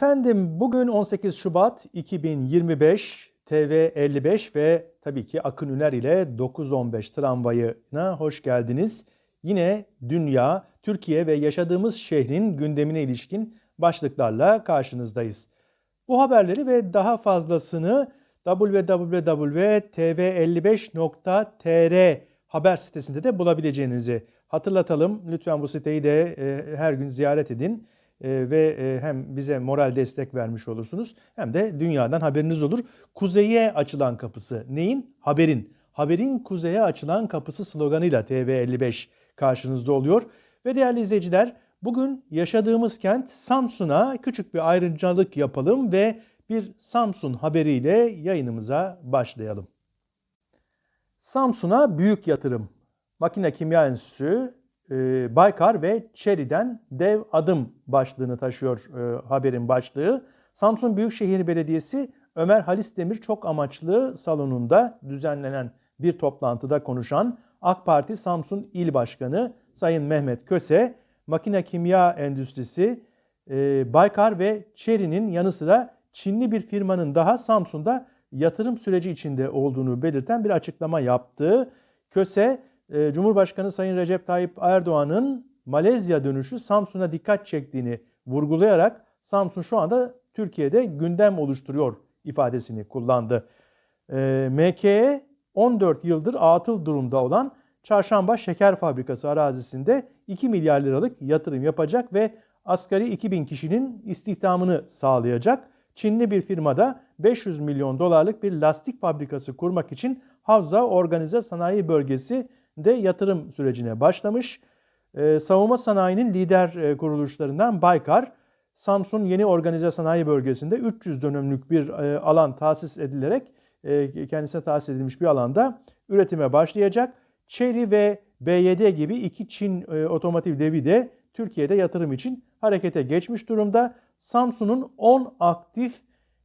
Efendim bugün 18 Şubat 2025 TV 55 ve tabii ki Akın Üner ile 915 tramvayına hoş geldiniz. Yine dünya, Türkiye ve yaşadığımız şehrin gündemine ilişkin başlıklarla karşınızdayız. Bu haberleri ve daha fazlasını www.tv55.tr haber sitesinde de bulabileceğinizi hatırlatalım. Lütfen bu siteyi de e, her gün ziyaret edin ve e, hem bize moral destek vermiş olursunuz hem de dünyadan haberiniz olur. Kuzeye açılan kapısı neyin? Haberin. Haberin kuzeye açılan kapısı sloganıyla TV55 karşınızda oluyor. Ve değerli izleyiciler bugün yaşadığımız kent Samsun'a küçük bir ayrıcalık yapalım ve bir Samsun haberiyle yayınımıza başlayalım. Samsun'a büyük yatırım. Makine Kimya Enstitüsü, e, Baykar ve Çeri'den dev adım başlığını taşıyor e, haberin başlığı. Samsun Büyükşehir Belediyesi Ömer Halis Demir çok amaçlı salonunda düzenlenen bir toplantıda konuşan AK Parti Samsun İl Başkanı Sayın Mehmet Köse, makine kimya endüstrisi, e, Baykar ve Çeri'nin yanı sıra Çinli bir firmanın daha Samsun'da yatırım süreci içinde olduğunu belirten bir açıklama yaptı. Köse, e, Cumhurbaşkanı Sayın Recep Tayyip Erdoğan'ın Malezya dönüşü Samsun'a dikkat çektiğini vurgulayarak Samsun şu anda Türkiye'de gündem oluşturuyor ifadesini kullandı. E, MKE 14 yıldır atıl durumda olan Çarşamba Şeker Fabrikası arazisinde 2 milyar liralık yatırım yapacak ve asgari 2000 kişinin istihdamını sağlayacak. Çinli bir firmada 500 milyon dolarlık bir lastik fabrikası kurmak için Havza Organize Sanayi Bölgesi de yatırım sürecine başlamış. Ee, savunma sanayinin lider e, kuruluşlarından Baykar, Samsun Yeni Organize Sanayi Bölgesi'nde 300 dönümlük bir e, alan tahsis edilerek e, kendisine tahsis edilmiş bir alanda üretime başlayacak. Chery ve BYD gibi iki Çin e, otomotiv devi de Türkiye'de yatırım için harekete geçmiş durumda. Samsun'un 10 aktif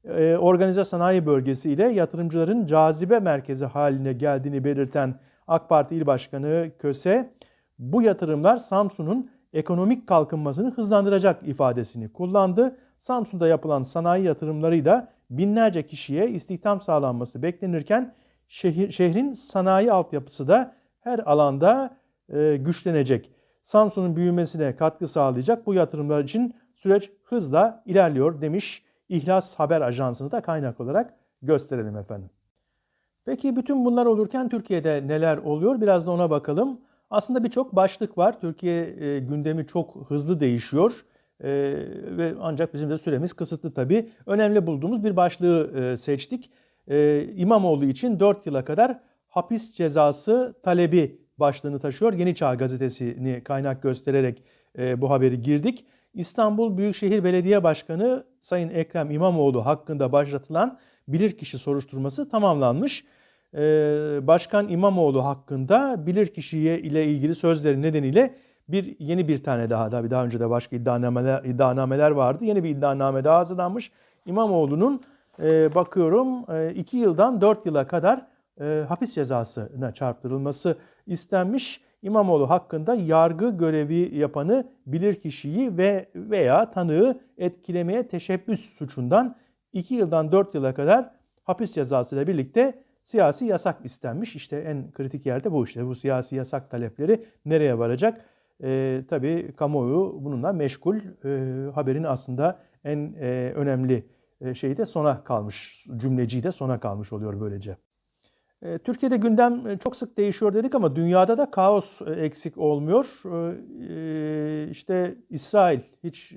e, organize sanayi bölgesi ile yatırımcıların cazibe merkezi haline geldiğini belirten AK Parti İl Başkanı Köse, bu yatırımlar Samsun'un ekonomik kalkınmasını hızlandıracak ifadesini kullandı. Samsun'da yapılan sanayi yatırımlarıyla binlerce kişiye istihdam sağlanması beklenirken şehir, şehrin sanayi altyapısı da her alanda e, güçlenecek. Samsun'un büyümesine katkı sağlayacak bu yatırımlar için süreç hızla ilerliyor demiş İhlas Haber Ajansı'nı da kaynak olarak gösterelim efendim. Peki bütün bunlar olurken Türkiye'de neler oluyor? Biraz da ona bakalım. Aslında birçok başlık var. Türkiye e, gündemi çok hızlı değişiyor. E, ve ancak bizim de süremiz kısıtlı tabii. Önemli bulduğumuz bir başlığı e, seçtik. E, İmamoğlu için 4 yıla kadar hapis cezası talebi başlığını taşıyor. Yeni Çağ gazetesini kaynak göstererek e, bu haberi girdik. İstanbul Büyükşehir Belediye Başkanı Sayın Ekrem İmamoğlu hakkında başlatılan bilirkişi soruşturması tamamlanmış. Ee, Başkan İmamoğlu hakkında bilirkişiye ile ilgili sözleri nedeniyle bir yeni bir tane daha tabii daha önce de başka iddianameler, iddianameler vardı. Yeni bir iddianame daha hazırlanmış. İmamoğlu'nun e, bakıyorum 2 e, yıldan 4 yıla kadar e, hapis cezasına çarptırılması istenmiş. İmamoğlu hakkında yargı görevi yapanı bilirkişiyi ve veya tanığı etkilemeye teşebbüs suçundan 2 yıldan 4 yıla kadar hapis cezası ile birlikte siyasi yasak istenmiş. İşte en kritik yerde bu işte. Bu siyasi yasak talepleri nereye varacak? E, tabii kamuoyu bununla meşgul. E, haberin aslında en e, önemli e, şeyi de sona kalmış. Cümleciği de sona kalmış oluyor böylece. E, Türkiye'de gündem e, çok sık değişiyor dedik ama dünyada da kaos e, eksik olmuyor. İşte İsrail hiç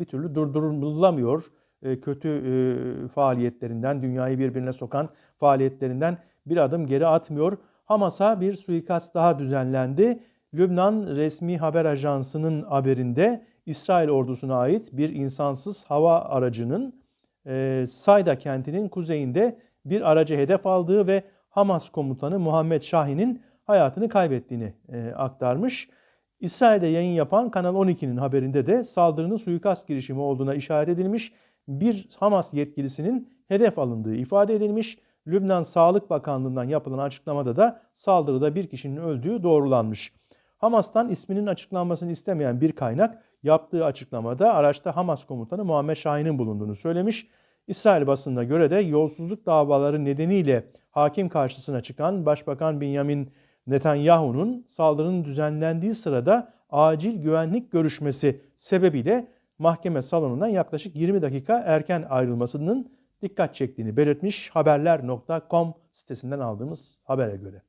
bir türlü durdurulamıyor. Kötü faaliyetlerinden, dünyayı birbirine sokan faaliyetlerinden bir adım geri atmıyor. Hamas'a bir suikast daha düzenlendi. Lübnan resmi haber ajansının haberinde İsrail ordusuna ait bir insansız hava aracının Sayda kentinin kuzeyinde bir aracı hedef aldığı ve Hamas komutanı Muhammed Şahin'in hayatını kaybettiğini e, aktarmış. İsrail'de yayın yapan Kanal 12'nin haberinde de saldırının suikast girişimi olduğuna işaret edilmiş. Bir Hamas yetkilisinin hedef alındığı ifade edilmiş. Lübnan Sağlık Bakanlığı'ndan yapılan açıklamada da saldırıda bir kişinin öldüğü doğrulanmış. Hamas'tan isminin açıklanmasını istemeyen bir kaynak yaptığı açıklamada araçta Hamas komutanı Muhammed Şahin'in bulunduğunu söylemiş. İsrail basınına göre de yolsuzluk davaları nedeniyle hakim karşısına çıkan Başbakan Benjamin Netanyahu'nun saldırının düzenlendiği sırada acil güvenlik görüşmesi sebebiyle mahkeme salonundan yaklaşık 20 dakika erken ayrılmasının dikkat çektiğini belirtmiş haberler.com sitesinden aldığımız habere göre.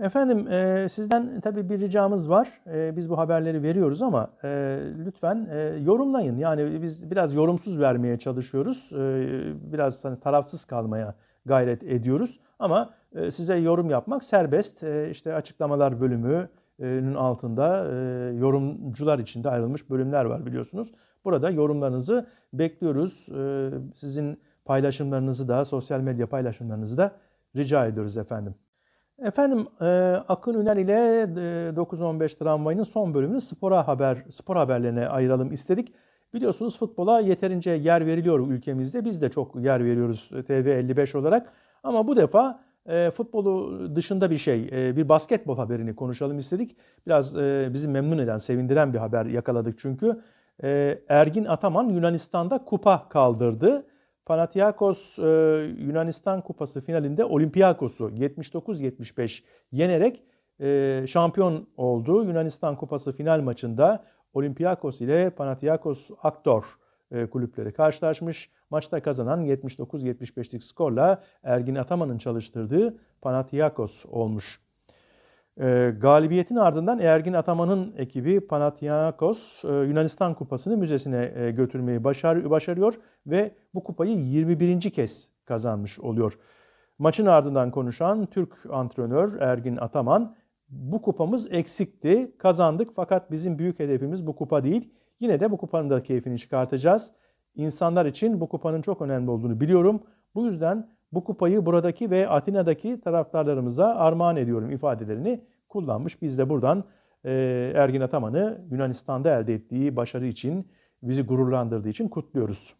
Efendim e, sizden tabii bir ricamız var. E, biz bu haberleri veriyoruz ama e, lütfen e, yorumlayın. Yani biz biraz yorumsuz vermeye çalışıyoruz. E, biraz hani tarafsız kalmaya gayret ediyoruz. Ama e, size yorum yapmak serbest. E, işte açıklamalar bölümünün altında yorumcular için de ayrılmış bölümler var biliyorsunuz. Burada yorumlarınızı bekliyoruz. Sizin paylaşımlarınızı da, sosyal medya paylaşımlarınızı da rica ediyoruz efendim. Efendim Akın Üner ile e, 915 tramvayının son bölümünü spora haber spor haberlerine ayıralım istedik. Biliyorsunuz futbola yeterince yer veriliyor ülkemizde. Biz de çok yer veriyoruz TV55 olarak. Ama bu defa e, futbolu dışında bir şey, e, bir basketbol haberini konuşalım istedik. Biraz e, bizi memnun eden, sevindiren bir haber yakaladık çünkü. E, Ergin Ataman Yunanistan'da kupa kaldırdı. Panathinaikos e, Yunanistan Kupası finalinde Olympiakos'u 79-75 yenerek e, şampiyon oldu. Yunanistan Kupası final maçında Olympiakos ile Panathinaikos Aktor kulüpleri karşılaşmış. Maçta kazanan 79-75'lik skorla Ergin Ataman'ın çalıştırdığı Panathinaikos olmuş. E, galibiyetin ardından Ergin Ataman'ın ekibi Panathinaikos e, Yunanistan Kupası'nı müzesine e, götürmeyi başar, başarıyor ve bu kupayı 21. kez kazanmış oluyor. Maçın ardından konuşan Türk antrenör Ergin Ataman, bu kupamız eksikti, kazandık fakat bizim büyük hedefimiz bu kupa değil. Yine de bu kupanın da keyfini çıkartacağız. İnsanlar için bu kupanın çok önemli olduğunu biliyorum. Bu yüzden bu kupayı buradaki ve Atina'daki taraftarlarımıza armağan ediyorum ifadelerini kullanmış. Biz de buradan e, Ergin Ataman'ı Yunanistan'da elde ettiği başarı için, bizi gururlandırdığı için kutluyoruz.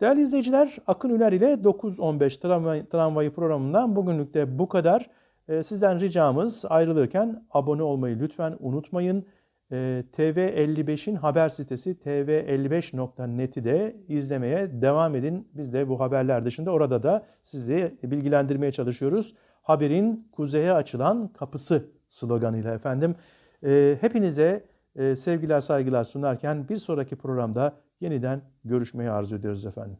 Değerli izleyiciler, Akın Üner ile 9-15 tramvay, tramvayı programından bugünlük de bu kadar. E, sizden ricamız ayrılırken abone olmayı lütfen unutmayın. Ee, TV55'in haber sitesi tv55.net'i de izlemeye devam edin. Biz de bu haberler dışında orada da sizi bilgilendirmeye çalışıyoruz. Haberin kuzeye açılan kapısı sloganıyla efendim. Ee, hepinize e, sevgiler saygılar sunarken bir sonraki programda yeniden görüşmeyi arzu ediyoruz efendim.